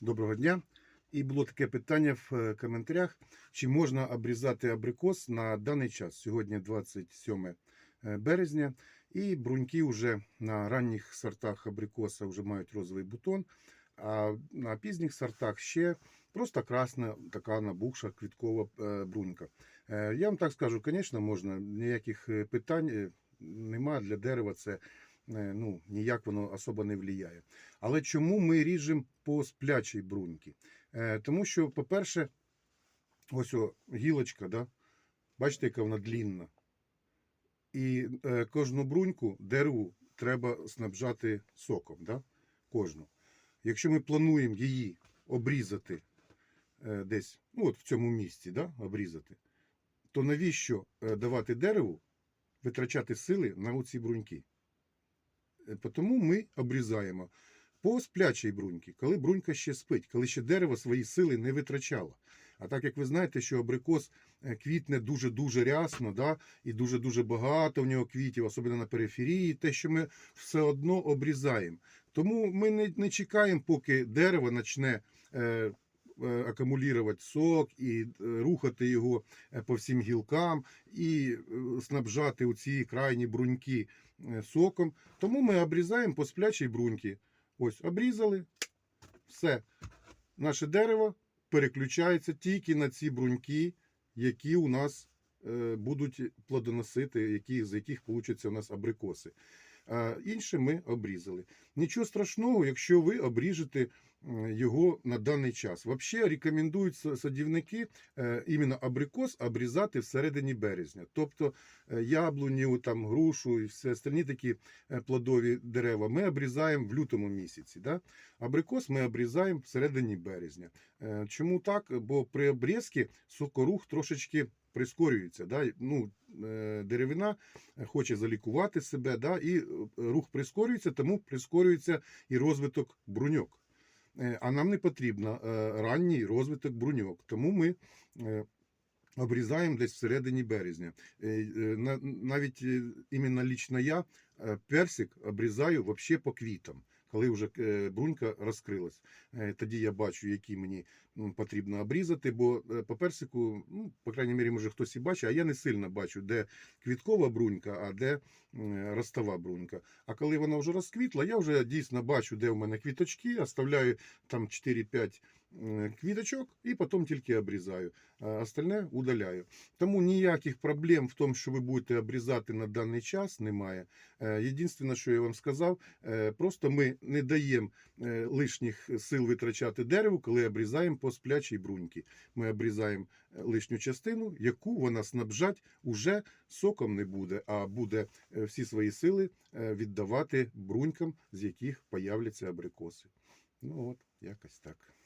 Доброго дня. І було таке питання в е, коментарях: чи можна обрізати абрикос на даний час? Сьогодні 27 е, березня, і бруньки вже на ранніх сортах абрикоса вже мають розовий бутон, а на пізніх сортах ще просто красна така набухша квіткова е, брунька. Я вам так скажу, звісно, можна, ніяких питань е, нема для дерева. Це ну, ніяк воно особо не впливає. Але чому ми ріжемо по сплячій бруньки? Е, Тому що, по-перше, ось о, гілочка, да? бачите, яка вона длінна. І е, кожну бруньку дереву треба снабжати соком. Да? Кожну. Якщо ми плануємо її обрізати е, десь, ну от в цьому місці, да? обрізати, то навіщо е, давати дереву витрачати сили на оці бруньки? Е, Тому ми обрізаємо по сплячій бруньки, коли брунька ще спить, коли ще дерево свої сили не витрачало. А так як ви знаєте, що абрикос е, квітне дуже-дуже рясно, да, і дуже-дуже багато в нього квітів, особливо на периферії, те, що ми все одно обрізаємо. Тому ми не, не чекаємо, поки дерево почне е, акумулювати сок і е, рухати його е, по всім гілкам, і е, снабжати у ці крайні бруньки е, соком. Тому ми обрізаємо по сплячій бруньки. Ось, обрізали, все. Наше дерево переключається тільки на ці бруньки, які у нас е, будуть плодоносити, які, з яких получаться у нас абрикоси. А інше ми обрізали. Нічого страшного, якщо ви обріжете його на даний час. Взагалі рекомендують садівники е, іменно абрикос обрізати всередині березня. Тобто е, яблуню, там, грушу і все остальні такі е, плодові дерева ми обрізаємо в лютому місяці. Да? Абрикос ми обрізаємо всередині березня. Е, Чому так? Бо при обрізці сокорух трошечки прискорюється. Да? Ну, е, деревина хоче залікувати себе, да? і е, рух прискорюється, тому прискорюється і розвиток бруньок. Е, А нам не потрібно е, ранній розвиток бруньок. Тому ми е, обрізаємо десь всередині березня. Е, е, на- Навіть е, іменно лічно я е, персик обрізаю вообще по квітам. Коли вже е, брунька розкрилась, Е, тоді я бачу, які мені потрібно обрізати, бо е, по персику, ну, по крайній мірі, може хтось і бачить, а я не сильно бачу, де квіткова брунька, а де ростова брунька. А коли вона вже розквітла, я вже дійсно бачу, де в мене квіточки, оставляю там 4-5 м, квіточок і потім тільки обрізаю. А остальне удаляю. Тому ніяких проблем в тому, що ви будете обрізати на даний час, немає. Е, Єдине, що я вам сказав, е, просто ми не даємо е, лишніх сил витрачати дереву, коли обрізаємо по сплячій бруньки. Ми обрізаємо лишню частину, яку вона снабжать уже соком не буде, а буде всі свої сили віддавати брунькам, з яких появляться абрикоси. Ну от, якось так.